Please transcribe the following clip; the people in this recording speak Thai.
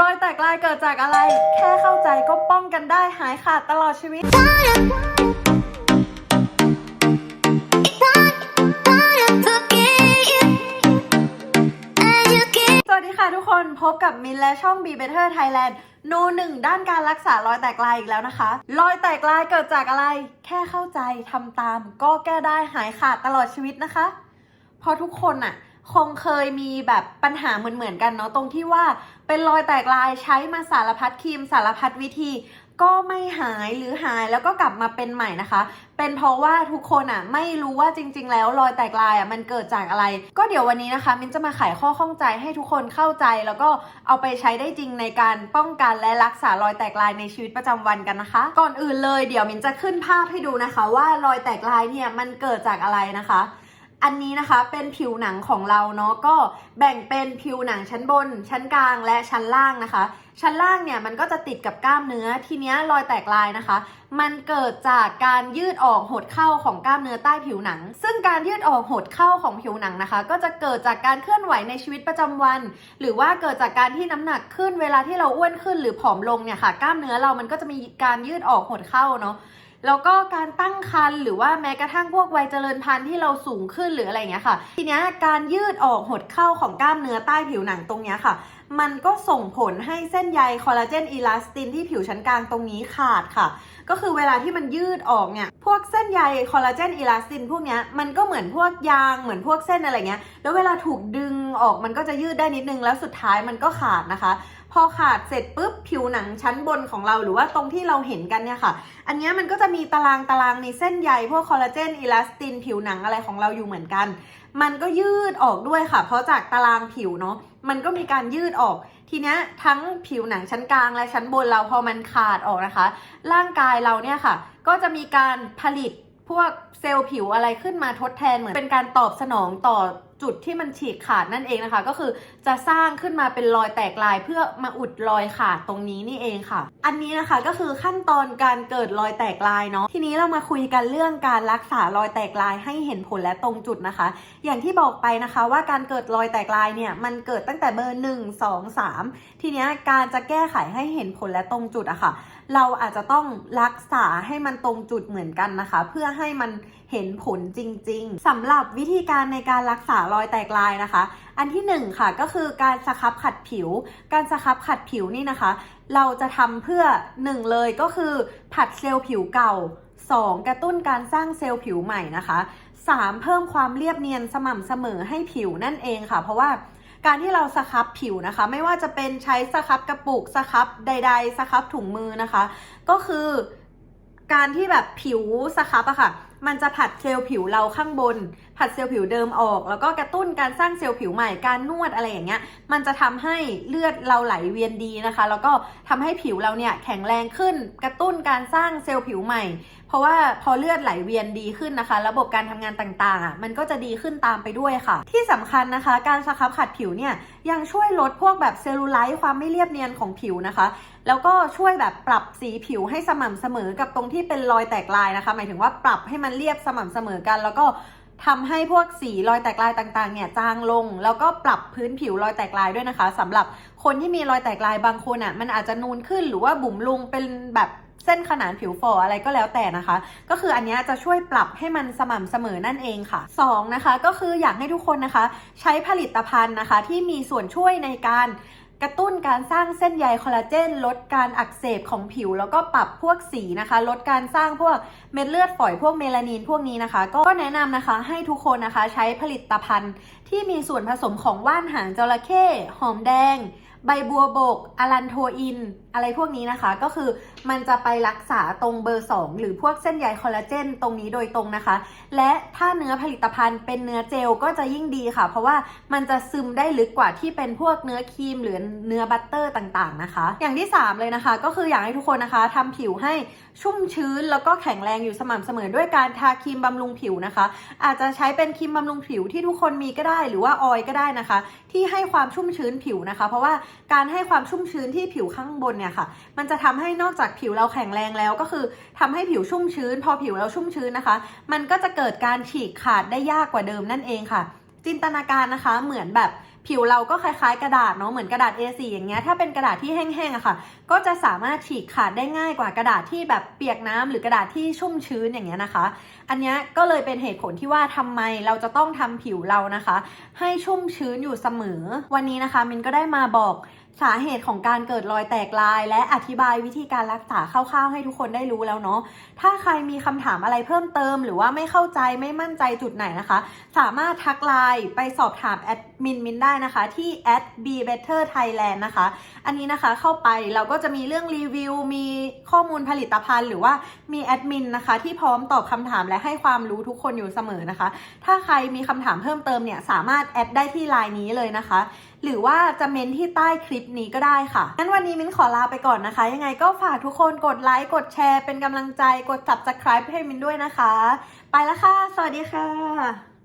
รอยแตกลายเกิดจากอะไร แค่เข้าใจก็ป้องกันได้หายขาดตลอดชีวิต สวัสดีค่ะทุกคนพบกับมินและช่อง Be Better Thailand โนหนึ่งด้านการรักษารอยแตกลายอีกแล้วนะคะ รอยแตกลายเกิดจากอะไร แค่เข้าใจทำตาม ก็แก้ได้หายขาดตลอดชีวิตนะคะ เพราะทุกคนอะ คงเคยมีแบบปัญหาเหมือนๆกันเนาะตรงที่ว่าเป็นรอยแตกลายใช้มาสารพัดครีมสารพัดวิธีก็ไม่หายหรือหายแล้วก็กลับมาเป็นใหม่นะคะ เป็นเพราะว่าทุกคนอะไม่รู้ว่าจริง ๆ แล้วรอยแตกลายอะมันเกิดจากอะไร ก็เดี๋ยววันนี้นะคะ มินจะมาไขข้อข้องใจให้ทุกคนเข้าใจ แล้วก็เอาไปใช้ได้จริงในการป้องกันและรักษารอยแตกลายในชีวิตประจำวันกันนะคะ ก่อนอื่นเลยเดี๋ยวมินจะขึ้นภาพให้ดูนะคะ ว่ารอยแตกลายเนี่ยมันเกิดจากอะไรนะคะ อันนี้นะคะเป็นผิวหนังของเราเนาะก็แบ่งเป็นผิวหนังชั้นบน ชั้นกลางและชั้นล่างนะคะ ชั้นล่างเนี่ยมันก็จะติดกับกล้ามเนื้อทีเนี้ยรอยแตกลายนะคะ มันเกิดจากการยืดออกหดเข้าของกล้ามเนื้อใต้ผิวหนัง ซึ่งการยืดออกหดเข้าของผิวหนังนะคะ ก็จะเกิดจากการเคลื่อนไหวในชีวิตประจำวัน หรือว่าเกิดจากการที่น้ำหนักขึ้นเวลาที่เราอ้วนขึ้นหรือผอมลงเนี่ยค่ะ กล้ามเนื้อเรามันก็จะมีการยืดออกหดเข้าเนาะ แล้วก็การตั้งครรภ์หรือว่าแม้กระทั่งพวกวัยเจริญพันธุ์ที่เราสูงขึ้นหรืออะไรเงี้ยค่ะ ทีเนี้ยการยืดออกหดเข้าของกล้ามเนื้อใต้ผิวหนังตรงเนี้ยค่ะ มันก็ส่งผลให้เส้นใยคอลลาเจนอีลาสตินที่ผิวชั้นกลางตรงนี้ขาดค่ะ ก็คือเวลาที่มันยืดออกเนี่ยพวกเส้นใยคอลลาเจนอีลาสตินพวกเนี้ยมันก็เหมือนพวกยางเหมือนพวกเส้นอะไรเงี้ยแล้วเวลาถูกดึงออกมันก็จะยืดได้นิดนึงแล้วสุดท้ายมันก็ขาดนะคะ อขาดเสร็จปุ๊บผิวหนังชั้นบนของเราหรือว่าตรงที่เราเห็นกันเนี่ยค่ะ อันนี้มันก็จะมีตารางตารางในเส้นใยพวกคอลลาเจนอีลาสตินผิวหนังอะไรของเราอยู่เหมือนกัน มันก็ยืดออกด้วยค่ะ เพราะจากตารางผิวเนาะมันก็มีการยืดออก ทีเนี้ยทั้งผิวหนังชั้นกลางและชั้นบนเราพอมันขาดออกนะคะ ร่างกายเราเนี่ยค่ะ ก็จะมีการผลิตพวกเซลล์ผิวอะไรขึ้นมาทดแทนเหมือนเป็นการตอบสนองต่อ จุดที่มันฉีกขาดนั่นเองนะคะ ก็คือจะสร้างขึ้นมาเป็นรอยแตกลายเพื่อมาอุดรอยขาดตรงนี้นี่เองค่ะ อันนี้นะคะก็คือขั้นตอนการเกิดรอยแตกลายเนาะทีนี้เรามาคุยกันเรื่องการรักษารอยแตกลายให้เห็นผลและตรงจุดนะคะ อย่างที่บอกไปนะคะว่าการเกิดรอยแตกลายเนี่ยมันเกิดตั้งแต่เบอร์หนึ่งสองสามทีนี้การจะแก้ไขให้เห็นผลและตรงจุดอะค่ะ เราอาจจะต้องรักษาให้มันตรงจุดเหมือนกันนะคะ เพื่อให้มันเห็นผลจริง ๆสำหรับวิธีการในการรักษารอยแตกลายนะคะ อันที่หนึ่งค่ะก็คือการสครับขัดผิว การสครับขัดผิวนี่นะคะ เราจะทำเพื่อหนึ่งเลยก็คือผัดเซลล์ผิวเก่า 2. กระตุ้นการสร้างเซลล์ผิวใหม่นะคะ 3. เพิ่มความเรียบเนียนสม่ำเสมอให้ผิวนั่นเองค่ะ เพราะว่า การที่เราสครับผิวนะคะ ไม่ว่าจะเป็นใช้สครับกระปุกสครับใด ๆ สครับถุงมือนะคะ ก็คือการที่แบบผิวสครับอะค่ะ มันจะผัดเซลล์ผิวเราข้างบน ผัดเซลล์ผิวเดิมออก แล้วก็กระตุ้นการสร้างเซลล์ผิวใหม่การนวดอะไรอย่างเงี้ยมันจะทำให้เลือดเราไหลเวียนดีนะคะ แล้วก็ทำให้ผิวเราเนี่ยแข็งแรงขึ้น กระตุ้นการสร้างเซลล์ผิวใหม่ เพราะว่าพอเลือดไหลเวียนดีขึ้นนะคะ ระบบการทำงานต่างๆอะมันก็จะดีขึ้นตามไปด้วยค่ะ ที่สำคัญนะคะ การสครับขัดผิวเนี่ยยังช่วยลดพวกแบบเซลลูไลท์ความไม่เรียบเนียนของผิวนะคะแล้วก็ช่วยแบบปรับสีผิวให้สม่ำเสมอกับตรงที่เป็นรอยแตกลายนะคะ หมายถึงว่าปรับให้มันเรียบสม่ำเสมอกัน แล้วก็ ทำให้พวกสีรอยแตกลายต่างๆเนี่ยจางลง แล้วก็ปรับพื้นผิวรอยแตกลายด้วยนะคะสำหรับคนที่มีรอยแตกลายบางคนอะมันอาจจะนูนขึ้นหรือว่าบุ๋มลงเป็นแบบเส้นขนานผิวฝ่ออะไรก็แล้วแต่นะคะ ก็คืออันนี้จะช่วยปรับให้มันสม่ำเสมอนั่นเองค่ะสองนะคะก็คืออยากให้ทุกคนนะคะ ใช้ผลิตภัณฑ์นะคะที่มีส่วนช่วยในการ กระตุ้นการสร้างเส้นใยคอลลาเจน ลดการอักเสบของผิว แล้วก็ปรับพวกสีนะคะ ลดการสร้างพวกเม็ดเลือดฝอยพวกเมลานินพวกนี้นะคะ ก็แนะนำนะคะให้ทุกคนนะคะใช้ผลิตภัณฑ์ที่มีส่วนผสมของว่านหางจระเข้หอมแดง ใบบัวบกอลันโทอิน อะไรพวกนี้นะคะ ก็คือมันจะไปรักษาตรงเบอร์ 2 หรือพวกเส้นใยคอลลาเจนตรงนี้โดยตรงนะคะ และถ้าเนื้อผลิตภัณฑ์เป็นเนื้อเจลก็จะยิ่งดีค่ะ เพราะว่ามันจะซึมได้ลึกกว่าที่เป็นพวกเนื้อครีม หรือเนื้อบัตเตอร์ต่างๆนะคะ อย่างที่ 3 เลยนะคะ ก็คืออยากให้ทุกคนนะคะทำผิวให้ชุ่มชื้นแล้วก็แข็งแรงอยู่สม่ำเสมอด้วยการทาครีมบำรุงผิวนะคะ อาจจะใช้เป็นครีมบำรุงผิวที่ทุกคนมีก็ได้ หรือว่าออยก็ได้นะคะ ที่ให้ความชุ่มชื้นผิวนะคะ เพราะว่าการให้ความชุ่มชื้นที่ผิวข้างบนเนี่ยค่ะ มันจะทำให้นอกจากผิวเราแข็งแรงแล้วก็คือทำให้ผิวชุ่มชื้น พอผิวเราชุ่มชื้นนะคะ มันก็จะเกิดการฉีกขาดได้ยากกว่าเดิมนั่นเองค่ะ จินตนาการนะคะเหมือนแบบ ผิวเราก็คล้ายๆ กระดาษเนาะเหมือนกระดาษ A4 อย่างเงี้ยถ้าเป็นกระดาษที่แห้งๆอะค่ะ ก็จะสามารถฉีกขาดได้ง่ายกว่ากระดาษที่แบบเปียกน้ำหรือกระดาษที่ชุ่มชื้นอย่างเงี้ยนะคะ อันนี้ก็เลยเป็นเหตุผลที่ว่าทำไมเราจะต้องทำผิวเรานะคะ ให้ชุ่มชื้นอยู่เสมอ วันนี้นะคะมินก็ได้มาบอก สาเหตุของการเกิดรอยแตกลาย และอธิบายวิธีการรักษาคร่าวๆให้ทุกคนได้รู้แล้วเนาะ ถ้าใครมีคำถามอะไรเพิ่มเติม หรือว่าไม่เข้าใจไม่มั่นใจจุดไหนนะคะ สามารถทักไลน์ไปสอบถามแอดมินมินได้นะคะ ที่ at be better thailand นะคะ อันนี้นะคะเข้าไปเราก็จะมีเรื่องรีวิว มีข้อมูลผลิตภัณฑ์ หรือว่ามีแอดมินนะคะ ที่พร้อมตอบคำถามและให้ความรู้ทุกคนอยู่เสมอนะคะ ถ้าใครมีคำถามเพิ่มเติมเนี่ยสามารถแอดได้ที่ไลน์นี้เลยนะคะหรือว่าจะเมนที่ใต้คลิปนี้ก็ได้ค่ะงั้นวันนี้มิ้นขอลาไปก่อนนะคะ ยังไงก็ฝากทุกคนกดไลค์กดแชร์เป็นกำลังใจกด subscribe ให้มินด้วยนะคะ ไปแล้วค่ะ สวัสดีค่ะ